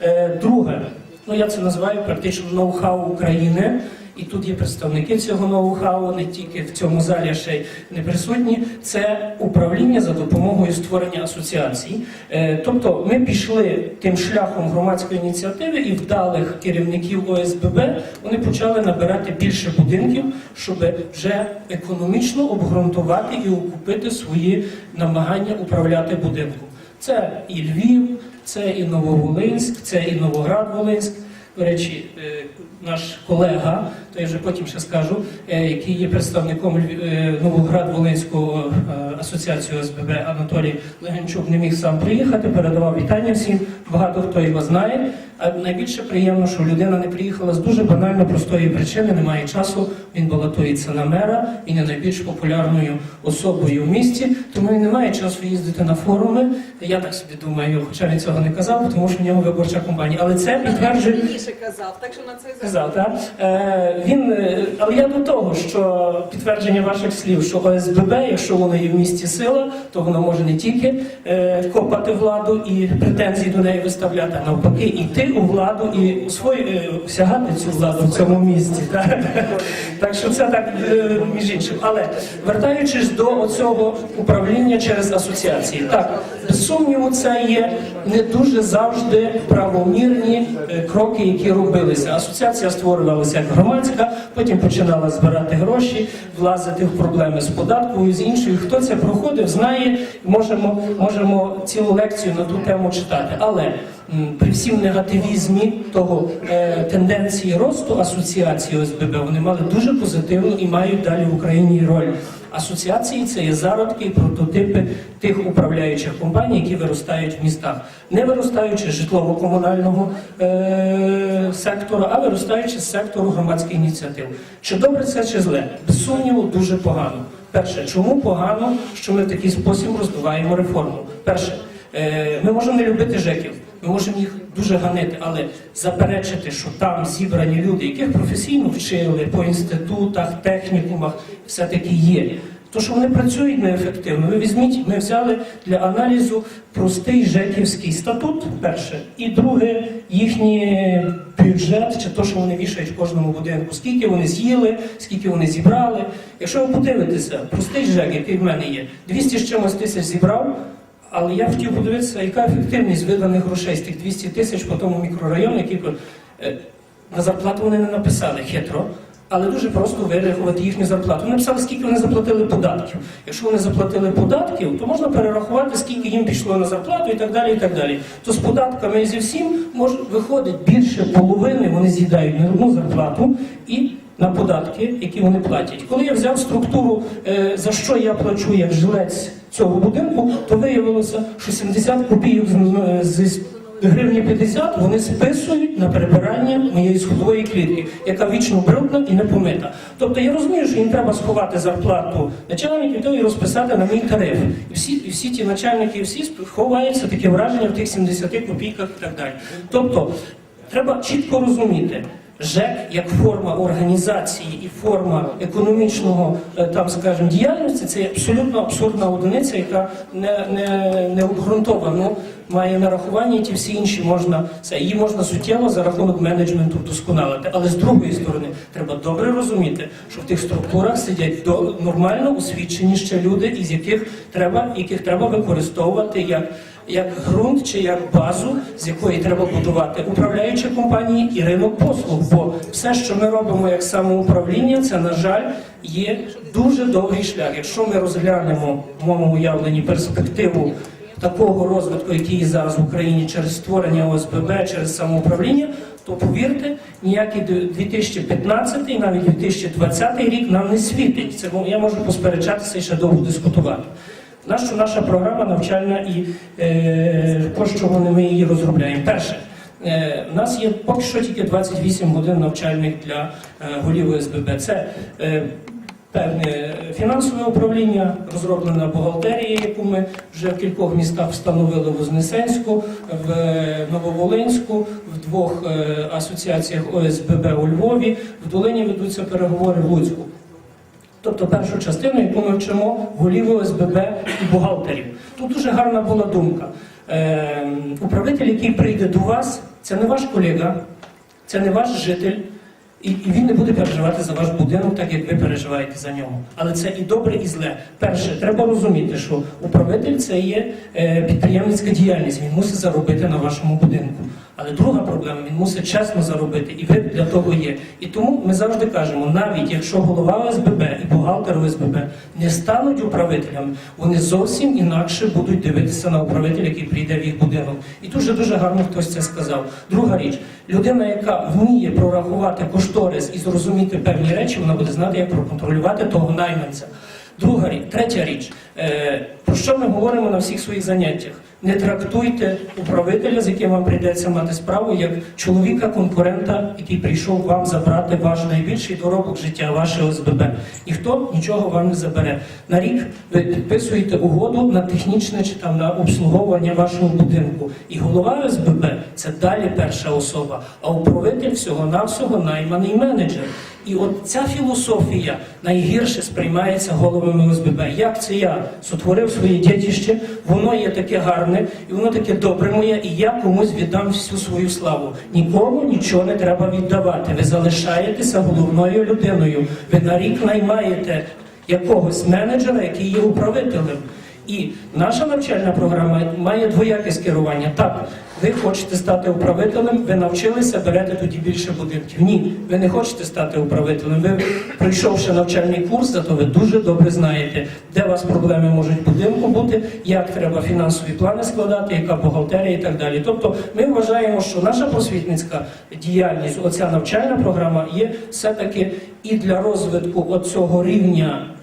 Е, Друге, ну я це називаю практично ноу-хау України. І тут є представники цього ноу-хау, не тільки в цьому залі ще й не присутні. Це управління за допомогою створення асоціацій. Е, Тобто ми пішли тим шляхом громадської ініціативи і вдалих керівників ОСББ вони почали набирати більше будинків, щоб вже економічно обґрунтувати і окупити свої намагання управляти будинком. Це і Львів, це і Нововолинськ, це і Новоград-Волинськ. До речі, е, наш колега, то я вже потім ще скажу, е, який є представником е, Новоград-Волинського асоціації ОСББ Анатолій Легенчук не міг сам приїхати, передавав вітання всім. Багато хто його знає. А найбільше приємно, що людина не приїхала з дуже банально простої причини, немає часу. Він балотується на мера, він є найбільш популярною особою в місті, тому він не має часу їздити на форуми. Я так собі думаю, хоча він цього не казав, тому що в нього виборча компанія. Але це підтверджує. Раніше казав, так що на це і Сказав, так? Е, він, е, але я до того, що підтвердження ваших слів, що ОСББ, якщо воно є в місті сила, то воно може не тільки е, копати владу і претензії до неї виставляти, а навпаки, йти у владу і свої, е, осягати цю владу в цьому місті. Так, так що це так е, між іншим. Але вертаючись до цього управління через асоціації, так без сумніву, це є не дуже завжди правомірні е, кроки, які робилися. Асоціація створювалася як громадська, потім починала збирати гроші, влазити в проблеми з податковою, з іншою. Хто це проходив, знає, можемо, можемо цілу лекцію на ту тему читати. Але при всім негативізмі того е, тенденції росту асоціації ОСББ, вони мали дуже позитивну і мають далі в Україні роль. Асоціації це є зародки і прототипи тих управляючих компаній, які виростають в містах, не виростаючи з житлово-комунального е- сектора, а виростаючи з сектору громадських ініціатив. Чи добре це, чи зле? Без сумніву, дуже погано. Перше, чому погано, що ми в такий спосіб розвиваємо реформу? Перше, е- ми можемо не любити ЖЕКів. Ми можемо їх дуже ганити, але заперечити, що там зібрані люди, яких професійно вчили по інститутах, технікумах, все-таки є. То, що вони працюють неефективно, ви візьміть, ми взяли для аналізу простий ЖЕКівський статут, перше, і друге, їхній бюджет, чи то, що вони вішають в кожному будинку, скільки вони з'їли, скільки вони зібрали. Якщо ви подивитеся, простий ЖЕК, який в мене є, 200 з чимось тисяч зібрав, але я хотів подивитися, яка ефективність виданих грошей з тих 200 тисяч по тому мікрорайону, який е, на зарплату вони не написали хитро, але дуже просто вирахувати їхню зарплату. Вони написали, скільки вони заплатили податків. Якщо вони заплатили податків, то можна перерахувати, скільки їм пішло на зарплату і так далі. і так далі. То з податками і зі всім може, виходить більше половини, вони з'їдають на одну зарплату і на податки, які вони платять. Коли я взяв структуру, е, за що я плачу як жилець цього будинку, то виявилося, що 70 копійок з, з гривні 50 вони списують на перебирання моєї сходової клітки, яка вічно брудна і не помита. Тобто я розумію, що їм треба сховати зарплату начальників, і розписати на мій тариф. І всі, і всі ті начальники, всі ховаються таке враження в тих 70 копійках і так далі. Тобто треба чітко розуміти. ЖЕК як форма організації і форма економічного е, там, скажімо, діяльності це абсолютно абсурдна одиниця, яка не, не, не обґрунтовано має нарахування, і ті всі інші можна це її можна суттєво за рахунок менеджменту вдосконалити. Але з другої сторони треба добре розуміти, що в тих структурах сидять до нормально освічені ще люди, із яких треба, яких треба використовувати як як ґрунт чи як базу, з якої треба будувати управляючі компанії і ринок послуг. Бо все, що ми робимо як самоуправління, це на жаль є дуже довгий шлях. Якщо ми розглянемо в моєму уявленні перспективу такого розвитку, який є зараз в Україні через створення ОСББ, через самоуправління, то повірте, ніякий 2015 і навіть 2020 рік нам не світить. Це я можу посперечатися і ще довго дискутувати. Наша, наша програма навчальна і е, по що ми її розробляємо. Перше, е, у нас є поки що тільки 28 годин навчальних для е, голів ОСББ. Це е, певне фінансове управління, розроблена бухгалтерія, яку ми вже в кількох містах встановили в Вознесенську, в е, Нововолинську, в двох е, асоціаціях ОСББ у Львові, в Долині ведуться переговори в Луцьку. Тобто першу частину, яку ми вчимо голів ОСББ і бухгалтерів. Тут дуже гарна була думка. Е, управитель, який прийде до вас, Це не ваш колега, це не ваш житель, і, він не буде переживати за ваш будинок, так як ви переживаєте за нього. Але це і добре, і зле. Перше, треба розуміти, що управитель це є е, підприємницька діяльність. Він мусить заробити на вашому будинку. Але друга проблема, він мусить чесно заробити, і ви для того є. І тому ми завжди кажемо, навіть якщо голова ОСББ і бухгалтер ОСББ не стануть управителями, вони зовсім інакше будуть дивитися на управителя, який прийде в їх будинок. І дуже дуже гарно хтось це сказав. Друга річ, людина, яка вміє прорахувати кошторис і зрозуміти певні речі, вона буде знати, як проконтролювати того найманця. Друга річ, третя річ, е, про що ми говоримо на всіх своїх заняттях? Не трактуйте управителя, з яким вам прийдеться мати справу, як чоловіка-конкурента, який прийшов вам забрати ваш найбільший доробок життя, ваше ОСББ. Ніхто нічого вам не забере. На рік ви підписуєте угоду на технічне чи там на обслуговування вашого будинку. І голова ОСББ це далі перша особа, а управитель всього-навсього найманий менеджер. І от ця філософія найгірше сприймається головами ОСББ. Як це я сотворив своє дітище, воно є таке гарне, і воно таке добре моє, і я комусь віддам всю свою славу. Нікому нічого не треба віддавати. Ви залишаєтеся головною людиною. Ви на рік наймаєте якогось менеджера, який є управителем. І наша навчальна програма має двояке скерування. Так, ви хочете стати управителем, ви навчилися, берете тоді більше будинків. Ні, ви не хочете стати управителем. Ви, пройшовши навчальний курс, зато ви дуже добре знаєте, де у вас проблеми можуть будинку бути, як треба фінансові плани складати, яка бухгалтерія і так далі. Тобто, ми вважаємо, що наша просвітницька діяльність, оця навчальна програма, є все-таки і для розвитку оцього рівня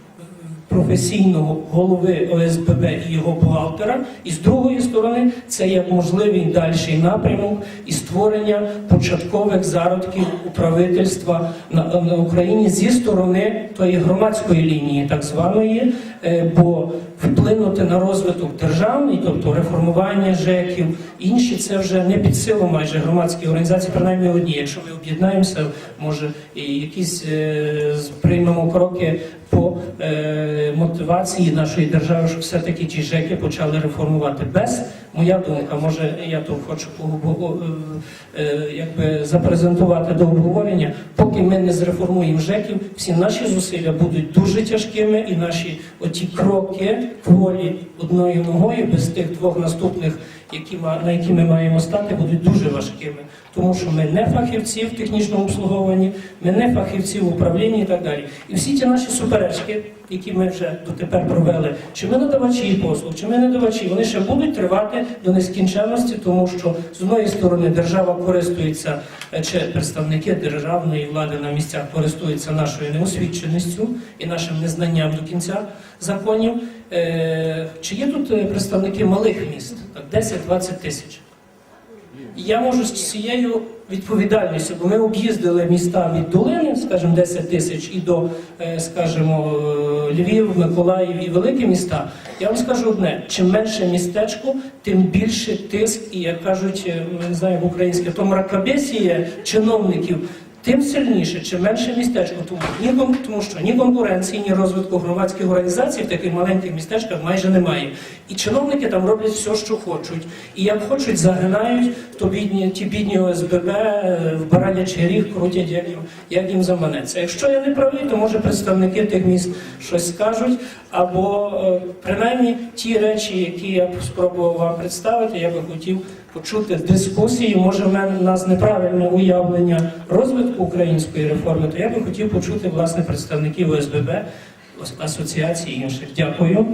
професійного голови ОСББ і його бухгалтера, і з другої сторони це як можливий дальший напрямок і створення початкових зародків управительства на, на Україні зі сторони тої громадської лінії, так званої, е, бо вплинути на розвиток державний, тобто реформування ЖЕКів, інші це вже не під силу майже громадські організації, принаймні одні. Якщо ми об'єднаємося, може і якісь е, приймемо кроки по е, мотивації нашої держави, щоб все-таки ті ЖЕКи почали реформувати. Без моя думка, може я тут хочу е, е, якби запрезентувати до обговорення. Поки ми не зреформуємо ЖЕКів, всі наші зусилля будуть дуже тяжкими, і наші оті кроки кволі одною ногою без тих двох наступних, які на які ми маємо стати, будуть дуже важкими, тому що ми не фахівці в технічному обслуговуванні, ми не фахівці в управлінні і так далі. І всі ті наші суперечки, які ми вже дотепер провели, чи ми надавачі послуг, чи ми надавачі, вони ще будуть тривати до нескінченності, тому що з одної сторони держава користується, е, чи представники державної влади на місцях користуються нашою неосвіченістю і нашим незнанням до кінця законів. Е, Чи є тут е, представники малих міст, так 10-20 тисяч? Я можу з цією відповідальністю, бо ми об'їздили міста від долини, скажімо, 10 тисяч, і до, е, скажімо, Львів, Миколаїв і великі міста. Я вам скажу одне: чим менше містечко, тим більше тиск, і як кажуть, не знаю, в українське, то мракобесіє чиновників. Тим сильніше, чим менше містечко, тому ні тому що ні конкуренції, ні розвитку громадських організацій в таких маленьких містечках майже немає. І чиновники там роблять все, що хочуть. І як хочуть, загинають, то бідні ті бідні ОСББ е, в баранячий ріг крутять, як їм, як їм заманеться. Якщо я не правий, то може представники тих міст щось скажуть, або е, принаймні ті речі, які я спробував вам представити, я би хотів почути дискусії. Може, в мене у нас неправильне уявлення розвитку української реформи, то я би хотів почути власне представників ОСББ, асоціації інших. Дякую.